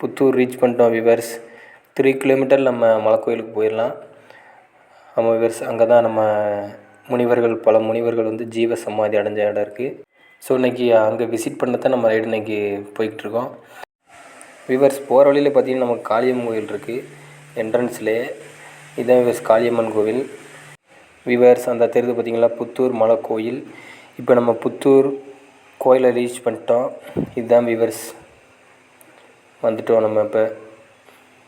Puthur reach பண்ணிட்டோம் viewers three kilometre நம்ம மலை கோயிலுக்கு போயிடலாம். நம்ம விவர்ஸ் அங்கே தான் நம்ம முனிவர்கள் பல முனிவர்கள் வந்து ஜீவ சமாதி அடைஞ்ச இடம் இருக்குது ஸோ இன்றைக்கி அங்கே விசிட் பண்ண தான் நம்ம ரைடு இன்றைக்கி போய்கிட்டுருக்கோம் விவர்ஸ் போகிற வழியில் பார்த்திங்கன்னா நமக்கு காளியம்மன் கோயில் இருக்குது என்ட்ரன்ஸ்லேயே இதுதான் விவர்ஸ் காளியம்மன் கோவில். விவர்ஸ் அந்த தெருது பார்த்திங்களா புத்தூர் மலை கோயில் இப்போ நம்ம புத்தூர் கோயிலை ரீச் பண்ணிட்டோம். இதுதான் விவர்ஸ் வந்துட்டோம் நம்ம இப்போ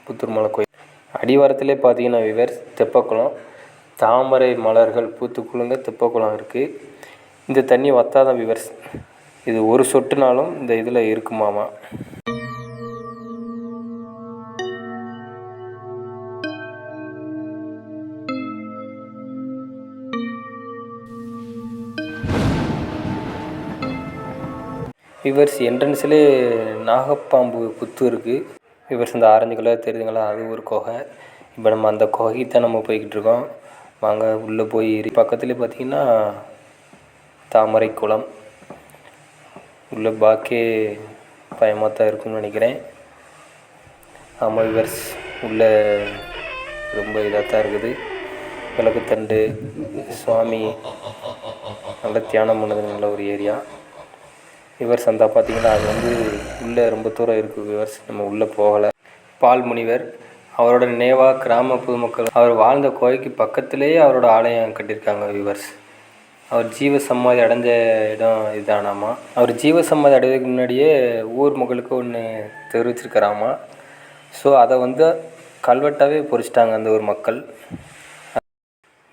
புத்தூர் மலை கோயில். அடிவாரத்திலே பார்த்தீங்கன்னா விவர்ஸ் தெப்பக்குளம் தாமரை மலர்கள் பூத்து குலுங்க தெப்பக்குளம் இருக்குது இந்த தண்ணி வத்தாதான் விவர்ஸ் இது ஒரு சொட்டுனாலும் இந்த இதில் இருக்குமாமா? விவர்ஸ் என்ட்ரன்ஸ்லேயே நாகப்பாம்பு புத்து இருக்குது விவர்ஸ் இந்த ஆரஞ்சு கலர் தெரியுதுங்களா? அது ஒரு குகை. இப்போ நம்ம அந்த குகைக்கு தான் நம்ம போய்கிட்டு இருக்கோம். வாங்க உள்ளே போய் பக்கத்துலேயே பார்த்தீங்கன்னா தாமரை குளம். உள்ளே பாக்கே பயமாக தான் இருக்கும்னு நினைக்கிறேன். ஆமாம் விவர்ஸ் உள்ளே ரொம்ப இதாக தான் இருக்குது. விளக்குத்தண்டு சுவாமி நல்ல தியானம் பண்ணது நல்ல ஒரு ஏரியா. விவர்ஸ் அந்த பார்த்தீங்கன்னா அது வந்து உள்ளே ரொம்ப தூரம் இருக்குது விவர்ஸ் நம்ம உள்ளே போகலை. பால் முனிவர் அவரோட நினைவாக கிராம பொதுமக்கள் அவர் வாழ்ந்த கோயிலுக்கு பக்கத்துலேயே அவரோட ஆலயம் கட்டியிருக்காங்க விவர்ஸ் அவர் ஜீவ சமாதி அடைஞ்ச இடம் இதுதானாமா அவர் ஜீவ சமாதி அடைவதற்கு முன்னாடியே ஊர் மக்களுக்கு ஒன்று தெரிவிச்சிருக்கிறாமா? ஸோ அதை வந்து கல்வெட்டாகவே பொறிச்சிட்டாங்க அந்த ஊர் மக்கள்.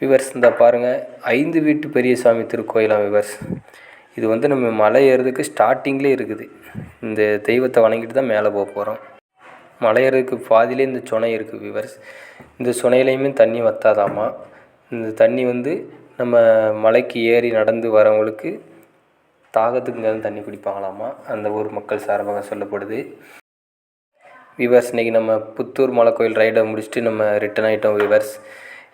விவர்ஸ் இந்த பாருங்கள் ஐந்து வீட்டு பெரிய சாமி திருக்கோயிலாம் விவர்ஸ் இது வந்து நம்ம மலை ஏறுறதுக்கு ஸ்டார்டிங்லேயே இருக்குது. இந்த தெய்வத்தை வணங்கிட்டு தான் மேலே போக போகிறோம் மலை ஏறுறதுக்கு பாதியிலே இந்த சுனை இருக்குது விவர்ஸ் இந்த சுனையிலையுமே தண்ணி வத்தாதாமா? இந்த தண்ணி வந்து நம்ம மலைக்கு ஏறி நடந்து வரவங்களுக்கு தாகத்துக்கு மேலே தண்ணி குடிப்பாங்களாமா? அந்த ஊர் மக்கள் சார்பாக சொல்லப்படுது. விவர்ஸ் இன்றைக்கி நம்ம புத்தூர் மலை கோயில் ரைடை முடிச்சுட்டு நம்ம ரிட்டன் ஆகிட்டோம் விவர்ஸ்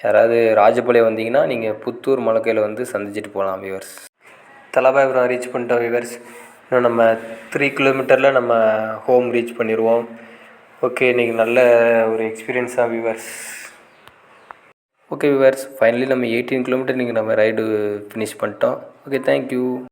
யாராவது ராஜபாளையம் வந்தீங்கன்னா நீங்கள் புத்தூர் மலை கோயிலை வந்து சந்திச்சுட்டு போகலாம் விவர்ஸ் தலபாபுரம் ரீச் பண்ணிட்டோம் விவர்ஸ் இன்னும் நம்ம த்ரீ கிலோமீட்டரில் நம்ம ஹோம் ரீச் பண்ணிடுவோம் ஓகே இன்றைக்கி நல்ல ஒரு எக்ஸ்பீரியன்ஸாக விவர்ஸ் ஓகே விவர்ஸ் ஃபைனலி நம்ம எயிட்டீன் கிலோமீட்டர் இன்றைக்கி நம்ம ரைடு ஃபினிஷ் பண்ணிட்டோம். Okay thank you